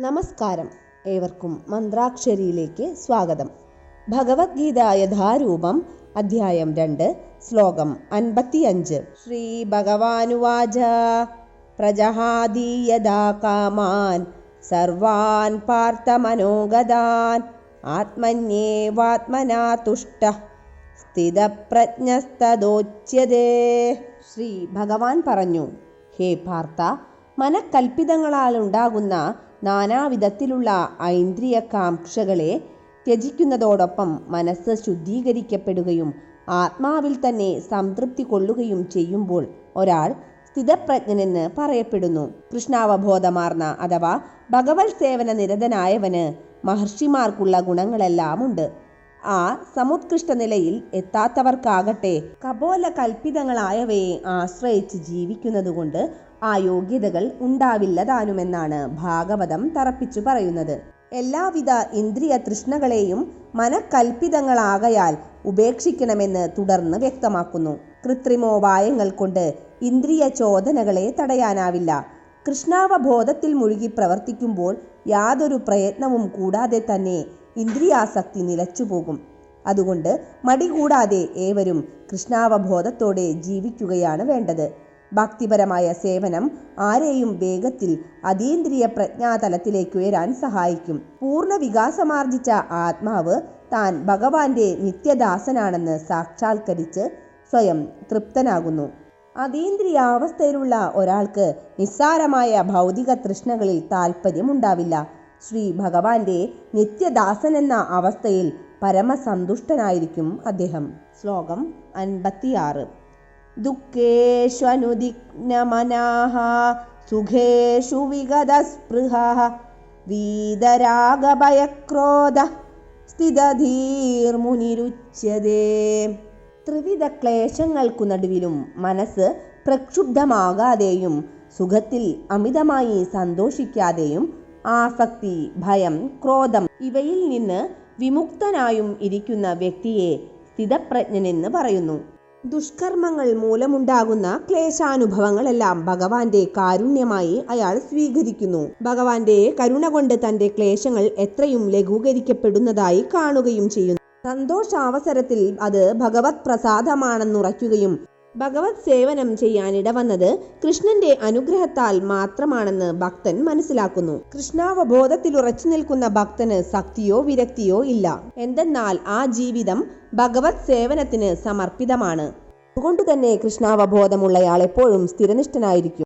നമസ്കാരം. ഏവർക്കും മന്ത്രാക്ഷരിയിലേക്ക് സ്വാഗതം. ഭഗവത്ഗീത യഥാരൂപം അധ്യായം രണ്ട് ശ്ലോകം അൻപത്തിയഞ്ച്. ശ്രീ ഭഗവാനുവാച. പ്രജഹാദീയതാ കാമാൻ സർവാൻ പാർത്ഥ മനോഗതാൻ ആത്മന്യേവാത്മനാ തുഷ്ട സ്ഥിതപ്രജ്ഞസ്തദോച്യതേ. ശ്രീ ഭഗവാൻ പറഞ്ഞു ഹേ പാർത്ഥ മനക്കൽപ്പിതങ്ങളാൽ ഉണ്ടാകുന്ന നാനാവിധത്തിലുള്ള ഐന്ദ്രിയ കാംക്ഷകളെ ത്യജിക്കുന്നതോടൊപ്പം മനസ്സ് ശുദ്ധീകരിക്കപ്പെടുകയും ആത്മാവിൽ തന്നെ സംതൃപ്തി കൊള്ളുകയും ചെയ്യുമ്പോൾ ഒരാൾ സ്ഥിതപ്രജ്ഞനെന്ന് പറയപ്പെടുന്നു. കൃഷ്ണാവബോധമാർന്ന അഥവാ ഭഗവത് സേവന നിരതനായവന് മഹർഷിമാർക്കുള്ള ഗുണങ്ങളെല്ലാം ഉണ്ട് ആ സമുത്കൃഷ്ട നിലയിൽ എത്താത്തവർക്കാകട്ടെ കപോല കൽപ്പിതങ്ങളായവയെ ആശ്രയിച്ച് ജീവിക്കുന്നതുകൊണ്ട് ആ യോഗ്യതകൾ ഉണ്ടാവില്ലതാനുമെന്നാണ് ഭാഗവതം തറപ്പിച്ചു പറയുന്നത്. എല്ലാവിധ ഇന്ദ്രിയ തൃഷ്ണകളെയും മനക്കൽപ്പിതങ്ങളാകയാൽ ഉപേക്ഷിക്കണമെന്ന് തുടർന്ന് വ്യക്തമാക്കുന്നു. കൃത്രിമോപായങ്ങൾ കൊണ്ട് ഇന്ദ്രിയ ചോദനകളെ തടയാനാവില്ല. കൃഷ്ണാവബോധത്തിൽ മുഴുകി പ്രവർത്തിക്കുമ്പോൾ യാതൊരു പ്രയത്നവും കൂടാതെ തന്നെ ഇന്ദ്രിയാസക്തി നിലച്ചുപോകും. അതുകൊണ്ട് മടി കൂടാതെ ഏവരും കൃഷ്ണാവബോധത്തോടെ ജീവിക്കുകയാണ് വേണ്ടത്. ഭക്തിപരമായ സേവനം ആരെയും വേഗത്തിൽ അതീന്ദ്രിയ പ്രജ്ഞാതലത്തിലേക്ക് ഉയരാൻ സഹായിക്കും. പൂർണ വികാസമാർജിച്ച ആത്മാവ് താൻ ഭഗവാന്റെ നിത്യദാസനാണെന്ന് സാക്ഷാത്കരിച്ച് സ്വയം തൃപ്തനാകുന്നു. അതീന്ദ്രിയാവസ്ഥയിലുള്ള ഒരാൾക്ക് നിസ്സാരമായ ഭൗതിക തൃഷ്ണകളിൽ താല്പര്യമുണ്ടാവില്ല ശ്രീ ഭഗവാന്റെ നിത്യദാസൻ എന്ന അവസ്ഥയിൽ പരമസന്തുഷ്ടനായിരിക്കും അദ്ദേഹം. ശ്ലോകം അൻപത്തിയാറ്. ദുഃഖേഷ്വനുദിഗ്നമനാഹ സുഖേഷു വിഗതസ്പൃഹ വീതരാഗഭയക്രോധ സ്ഥിതധീർമുനിരുച്യതേ. ത്രിവിധ ക്ലേശങ്ങൾക്കു നടുവിലും മനസ്സ് പ്രക്ഷുബ്ധമാകാതെയും സുഖത്തിൽ അമിതമായി സന്തോഷിക്കാതെയും ആസക്തി ഭയം ക്രോധം ഇവയിൽ നിന്ന് വിമുക്തനായും ഇരിക്കുന്ന വ്യക്തിയെ സ്ഥിതപ്രജ്ഞനെന്ന് പറയുന്നു. ദുഷ്കർമ്മങ്ങൾ മൂലമുണ്ടാകുന്ന ക്ലേശാനുഭവങ്ങളെല്ലാം ഭഗവാന്റെ കാരുണ്യമായി അയാൾ സ്വീകരിക്കുന്നു. ഭഗവാന്റെ കരുണ കൊണ്ട് തന്റെ ക്ലേശങ്ങൾ എത്രയും ലഘൂകരിക്കപ്പെടുന്നതായി കാണുകയും ചെയ്യുന്നു. സന്തോഷാവസരത്തിൽ അത് ഭഗവത് പ്രസാദമാണെന്നുറയ്ക്കുകയും ഭഗവത് സേവനം ചെയ്യാൻ ഇടവന്നത് കൃഷ്ണന്റെ അനുഗ്രഹത്താൽ മാത്രമാണെന്ന് ഭക്തൻ മനസ്സിലാക്കുന്നു. കൃഷ്ണാവബോധത്തിൽ ഉറച്ചു നിൽക്കുന്ന ഭക്തന് ശക്തിയോ വിരക്തിയോ ഇല്ല. എന്തെന്നാൽ ആ ജീവിതം ഭഗവത് സേവനത്തിന് സമർപ്പിതമാണ്. അതുകൊണ്ടുതന്നെ കൃഷ്ണാവബോധമുള്ളയാൾ എപ്പോഴും സ്ഥിരനിഷ്ഠനായിരിക്കും.